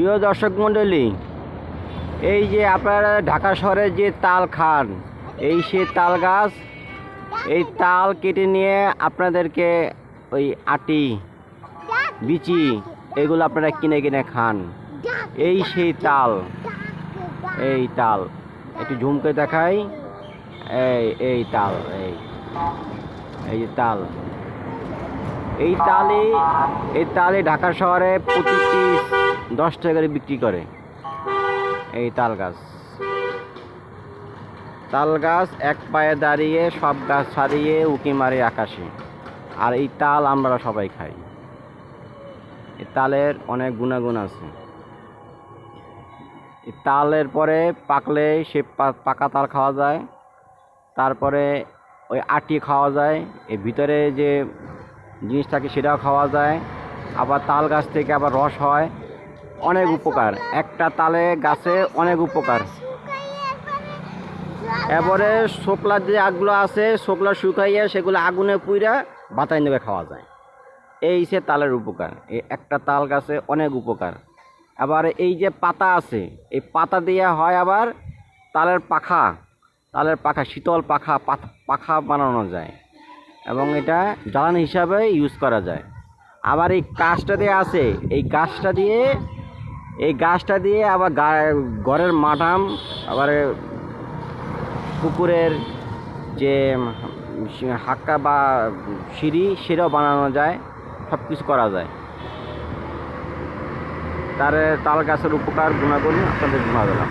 প্রিয় দর্শক মণ্ডলী, এই যে আপনারা ঢাকা শহরে যে তাল খান, এই সে তাল গাছ, এই তাল কেটে নিয়ে আপনাদেরকে ওই আটি, বিচি এগুলো আপনারা কিনে কিনে খান। এই সেই তাল, এই তাল, একটু ঝুমকে দেখাই। এই এই তাল, এই এই যে তাল। এই তালে এই তালে ঢাকা শহরে প্রতিটি দশ টাকা করে বিক্রি করে। এই তাল গাছ। তাল গাছ এক পায়ে দাঁড়িয়ে, সব গাছ ছাড়িয়ে, উকি মারে আকাশে। আর এই তাল আমরা সবাই খাই। এই তালের অনেক গুণাগুণ আছে। তালের পরে পাকলে সে পাকা তাল খাওয়া যায়। তারপরে ওই আটি খাওয়া যায়। এর ভিতরে যে জিনিস থাকে সেটাও খাওয়া যায়। আবার তাল গাছ থেকে আবার রস হয়। অনেক উপকার। একটা তালে গাছে অনেক উপকার। এবারে শোকলার যে আগগুলো আছে, শোকলা শুকাইয়া সেগুলো আগুনে পুইরা বাতাই নেবে খাওয়া যায়। এই সে তালের উপকার। এই একটা তাল গাছে অনেক উপকার। আবার এই যে পাতা আছে, এই পাতা দিয়ে হয় আবার তালের পাখা। তালের পাখা, শীতল পাখা পাখা বানানো যায় এবং এটা জ্বালানি হিসাবে ইউজ করা যায়। আবার এই গাছটা দিয়ে আছে, এই গাছটা দিয়ে এই গাছটা দিয়ে আবার ঘরের মাঠাম, আবার পুকুরের যে হাক্কা বা সিঁড়ি, সেটাও বানানো যায় সব কিছু করা যায়। তার তাল গাছের উপকার গুণাগুণ আপনাদের গুণা দিলাম